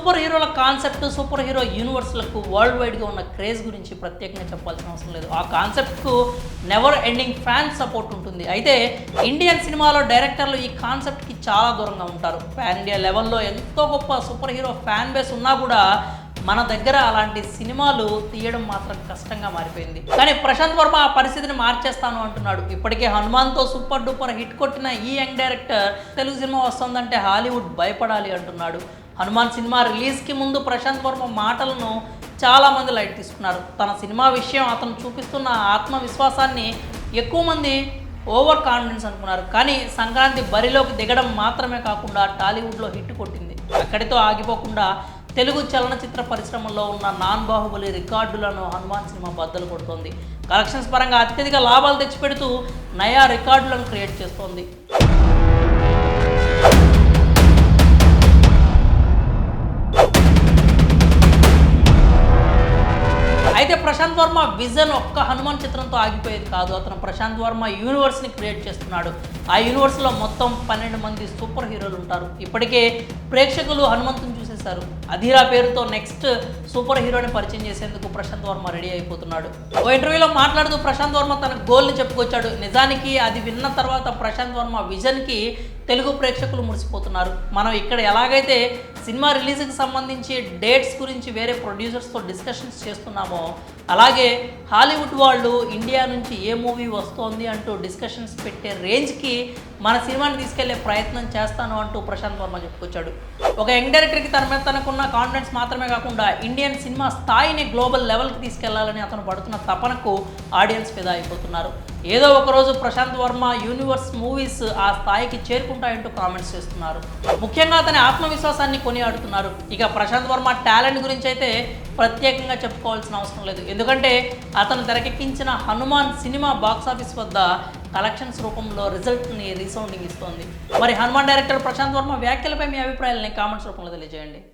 Super హీరోల concept super hero యూనివర్స్లకు world వైడ్గా ఉన్న క్రేజ్ గురించి ప్రత్యేకంగా చెప్పాల్సిన అవసరం లేదు. ఆ కాన్సెప్ట్కు నెవర్ ఎండింగ్ ఫ్యాన్ సపోర్ట్ ఉంటుంది. అయితే ఇండియన్ సినిమాలో డైరెక్టర్లు ఈ కాన్సెప్ట్కి చాలా దూరంగా ఉంటారు. పాన్ ఇండియా లెవెల్లో ఎంతో గొప్ప సూపర్ హీరో ఫ్యాన్ బేస్ ఉన్నా కూడా మన దగ్గర అలాంటి సినిమాలు తీయడం మాత్రం కష్టంగా మారిపోయింది. కానీ ప్రశాంత్ వర్మ ఆ పరిస్థితిని మార్చేస్తాను అంటున్నాడు. ఇప్పటికే హనుమాన్తో సూపర్ డూపర్ హిట్ కొట్టిన ఈ యంగ్ డైరెక్టర్ తెలుగు సినిమా వస్తుందంటే హాలీవుడ్ భయపడాలి అంటున్నాడు. హనుమాన్ సినిమా రిలీజ్కి ముందు ప్రశాంత్ వర్మ మాటలను చాలామంది లైట్ తీసుకున్నారు. తన సినిమా విషయం అతను చూపిస్తున్న ఆత్మవిశ్వాసాన్ని ఎక్కువ మంది ఓవర్ కాన్ఫిడెన్స్ అనుకున్నారు. కానీ సంక్రాంతి బరిలోకి దిగడం మాత్రమే కాకుండా టాలీవుడ్లో హిట్ కొట్టింది. అక్కడితో ఆగిపోకుండా తెలుగు చలనచిత్ర పరిశ్రమలో ఉన్న నాన్ బాహుబలి రికార్డులను హనుమాన్ సినిమా బద్దలు కొడుతోంది. కలెక్షన్స్ పరంగా అత్యధిక లాభాలు తెచ్చిపెడుతూ నయా రికార్డులను క్రియేట్ చేస్తోంది. అయితే ప్రశాంత్ వర్మ విజన్ ఒక్క హనుమాన్ చిత్రంతో ఆగిపోయేది కాదు. అతను ప్రశాంత్ వర్మ యూనివర్స్ని క్రియేట్ చేస్తున్నాడు. ఆ యూనివర్స్లో మొత్తం పన్నెండు మంది సూపర్ హీరోలు ఉంటారు. ఇప్పటికే ప్రేక్షకులు హనుమంతుని చూసేశారు. అధీరా పేరుతో నెక్స్ట్ సూపర్ హీరోని పరిచయం చేసేందుకు ప్రశాంత్ వర్మ రెడీ అయిపోతున్నాడు. ఓ ఇంటర్వ్యూలో మాట్లాడుతూ ప్రశాంత్ వర్మ తన గోల్ని చెప్పుకొచ్చాడు. నిజానికి అది విన్న తర్వాత ప్రశాంత్ వర్మ విజన్కి తెలుగు ప్రేక్షకులు మురిసిపోతున్నారు. మనం ఇక్కడ ఎలాగైతే సినిమా రిలీజ్కి సంబంధించి డేట్స్ గురించి వేరే ప్రొడ్యూసర్స్తో డిస్కషన్స్ చేస్తున్నామో అలాగే హాలీవుడ్ వాళ్ళు ఇండియా నుంచి ఏ మూవీ వస్తోంది అంటూ డిస్కషన్స్ పెట్టే రేంజ్కి మన సినిమాని తీసుకెళ్ళే ప్రయత్నం చేస్తాను అంటూ ప్రశాంత్ వర్మ చెప్పుకొచ్చాడు. ఒక యంగ్ డైరెక్టర్కి తన మీద తనకున్న కాన్ఫిడెన్స్ మాత్రమే కాకుండా ఇండియన్ సినిమా స్థాయిని గ్లోబల్ లెవెల్కి తీసుకెళ్ళాలని అతను పడుతున్న తపనకు ఆడియన్స్ ఫిదా అయిపోతున్నారు. ఏదో ఒకరోజు ప్రశాంత్ వర్మ యూనివర్స్ మూవీస్ ఆ స్థాయికి చేరుకుంటాయంటూ కామెంట్స్ చేస్తున్నారు. ముఖ్యంగా అతని ఆత్మవిశ్వాసాన్ని కొనియాడుతున్నారు. ఇక ప్రశాంత్ వర్మ టాలెంట్ గురించి అయితే ప్రత్యేకంగా చెప్పుకోవాల్సిన అవసరం లేదు. ఎందుకంటే అతను తెరకెక్కించిన హనుమాన్ సినిమా బాక్సాఫీస్ వద్ద కలెక్షన్స్ రూపంలో రిజల్ట్ని రీసౌండింగ్ ఇస్తోంది. మరి హనుమాన్ డైరెక్టర్ ప్రశాంత్ వర్మ వ్యాఖ్యలపై మీ అభిప్రాయాలని కామెంట్స్ రూపంలో తెలియజేయండి.